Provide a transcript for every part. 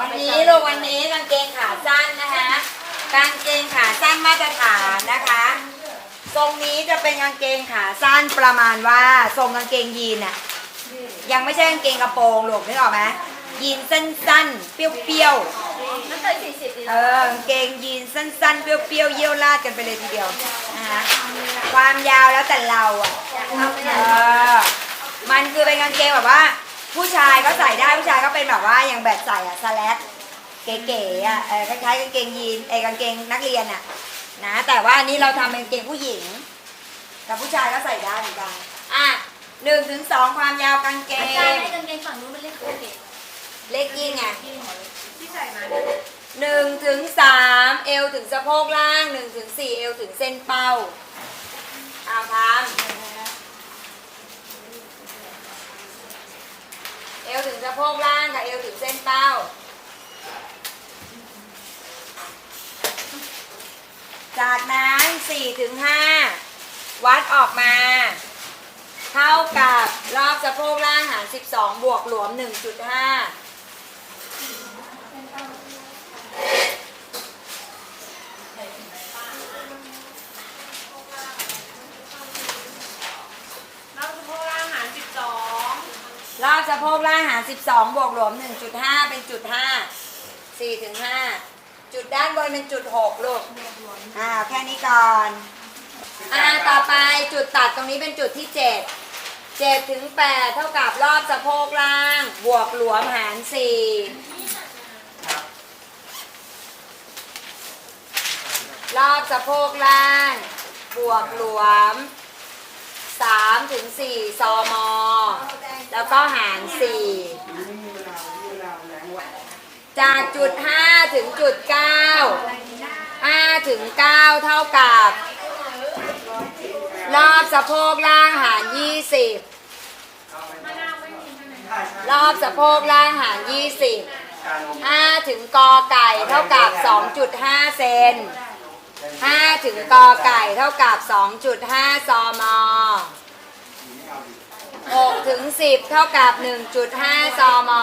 วันนี้ลูกวันนี้กางเกงขาสั้นนะคะ กางเกงขาสั้นมาตรฐานนะคะ ทรงนี้จะเป็นกางเกงขาสั้นประมาณว่าทรงกางเกงยีนอะยังไม่ใช่กางเกงกระโปรงลูกนึกออกไหมยีนสั้นๆ เปรี้ยวๆไม่เคยสี่สิบเออกางเกงยีนสั้นๆ เปรี้ยวๆ เยี่ยวราดกันไปเลยทีเดียวนะคะความยาวแล้วแต่เราอะ เออ มันคือเป็นกางเกงแบบว่า ผู้ชายก็ใส่ได้ผู้ชายก็เป็นแบบว่าอย่างแบบใส่อะสแลกเก๋ๆอะเออคล้ายๆกางเกงยีนไอ้กางเกงนักเรียนอะนะ แต่ว่าอันนี้เราทำเป็นกางเกงผู้หญิงแต่ผู้ชายก็ใส่ได้เหมือนกันอะหนึ่งถึงสองความยาวกางเกอาจารงย์ให้กางเกงฝั่งนู้นมันเล็กโอเคเล็กยิ่งไงที่ใส่มาเนี่ยหนึ่งถึงสามเอวถึงสะโพกล่างหนึ่งถึงสี่เอวถึงเส้นเป้าเอาทำเอ วถึงสะโพกล่างกับเอวถึงเส้นเป้า จากนั้นสี่ถึงห้าวัดออกมา เท่ากับรอบสะโพกล่างหาร 12 บวกหลวม 1.5 น้องสะโพกล่างหารสิบสอง รอบสะโพกล่างหาร12 บวกหลวม 1.5 เป็นจุด5 4ถึง5จุดด้านบนเป็นจุด6ลูกอ่าแค่นี้ก่อนอ่าต่อไปจุดตัดตรงนี้เป็นจุดที่ 7 7ถึง8เท่ากับรอบสะโพกล่าง บวกหลวมหาร4รอบสะโพกล่าง บวกหลวม 3ถึง4ซอมอ แล้วก็หาร 4 จากจุด 5 ถึงจุด 9 5 ถึง 9 เท่ากับ รอบสะโพกล่างหาร 20 รอบสะโพกล่างหาร 20 5 ถึงกอไก่เท่ากับ 2.5 เซน 5 ถึงกอไก่เท่ากับ 2.5ซอมอ6ถึง 10 เท่ากับ 1.5ซอมอ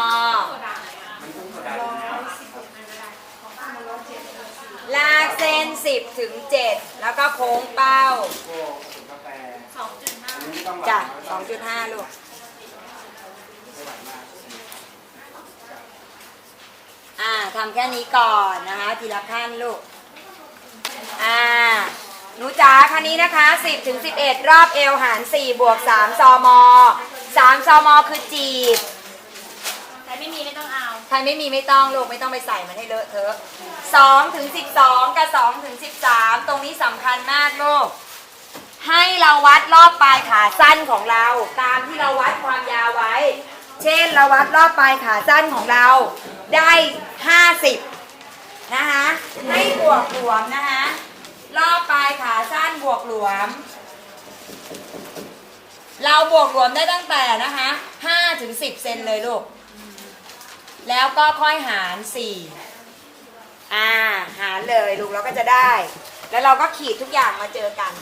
ลากเส้น 10 ถึง 7 แล้วก็โค้งเป้าสองจุดห้าจ้ะ2.5 ลูกอ่าทำแค่นี้ก่อนนะคะ ทีละขั้นลูก อ่าหนูจ๋าคันนี้นะคะ 10ถึง11 รอบเอวหาร4บวก3ซอมอ3ซอมอคือจีบแต่ไม่มีไม่ต้องเอา ใครไม่มีไม่ต้องลูกไม่ต้องไปใส่มันให้เลอะเทอะ2ถึง12 กับ2ถึง13 ตรงนี้สำคัญมากลูกให้เราวัดรอบปลายขาสั้นของเรา ตามที่เราวัดความยาวไว้ เช่นเราวัดรอบปลายขาสั้นของเราได้ 50 นะคะให้บวกหลวมนะคะ รอบปลายขาสั้นบวกหลวม เราบวกรวมได้ตั้งแต่นะคะ5ถึง10เซนเลยลูก แล้วก็ค่อยหาร 4 อ่า หารเลยลูกเราก็จะได้ แล้วเราก็ขีดทุกอย่างมาเจอกัน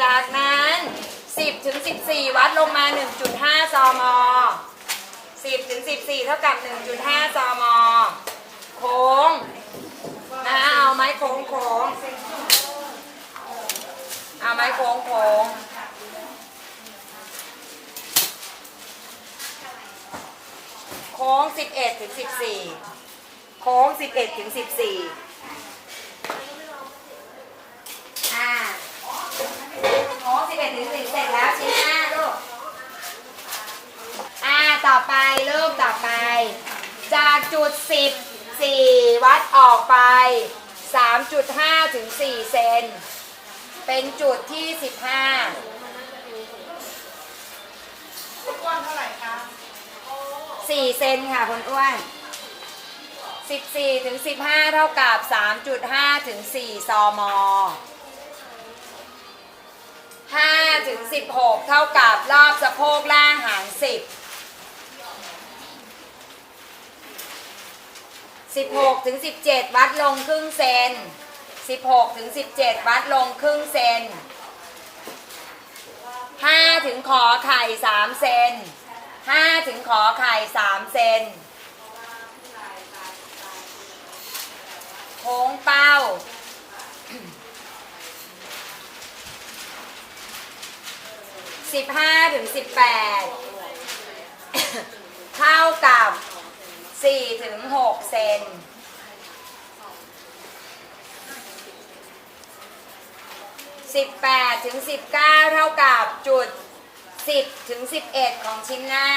จากนั้น 10ถึง14 วัดลงมา 1.5 ซอมอ 10ถึง14 เท่ากับ 1.5ซอมโค้งนะเอาไม้โค้งโค้งเอาไม้โค้งโค้งโค้ง 11ถึง14 โค้ง 11ถึง14อ่าโค้ง 11ถึง10 เสร็จแล้วชิ้นหน้าลูก อ่า ต่อไปเริ่มต่อไป จากจุด 10 4 วัดออกไป 3.5 ถึง 4 เซน เป็นจุดที่ 15กว้างเท่าไหร่คะสี่เซนค่ะคุณอ้วนสิบสี่ถึงสิบห้าเท่ากับสามจุดห้าถึงสี่ซอมอห้าถึงสิบหกเท่ากับรอบสะโพก 16ถึง17 วัดลงครึ่งเซน16ถึง17 วัดลงครึ่งเซน5ถึงขอไข่3เซน5ถึงขอไข่3เซนโค้งเป้าสิบห้าถึงสิบแปดเท่ากับ สี่ถึงหกเซนสิบแปดถึงสิบเก้าเท่ากับจุดสิบถึงสิบเอ็ดของชิ้นหน้า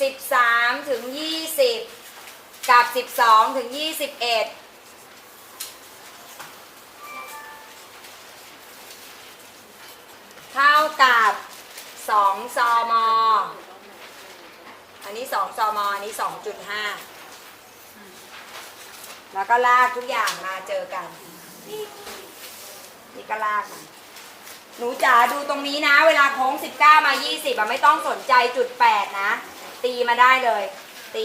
สิบสามถึงยี่สิบ กับสิบสองถึงยี่สิบเท่ากับสองซอมอ อันนี้สองซอมอ อันนี้สองจุดห้า แล้วก็ลากทุกอย่างมาเจอกัน นี่ก็ลากมาหนูจ๋าดูตรงนี้นะ เวลาโค้ง19มา20อะไม่ต้องสนใจจุด8นะ ตีมาได้เลย ตี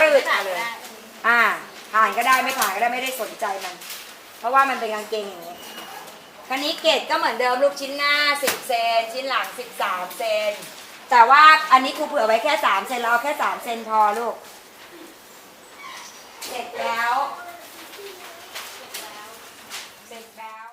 รืดมาเลย อ่าผ่านก็ได้ไม่ผ่านก็ได้ไม่ได้สนใจมัน เพราะว่ามันเป็นกางเกงอย่างนี้คันนี้เกรดก็เหมือนเดิมลูกชิ้นหน้า 10 เซนชิ้นหลัง 13 เซนแต่ว่าอันนี้ครูเผื่อไว้แค่ 3 เซนเราเอาแค่ 3 เซนพอลูก เสร็จแล้ว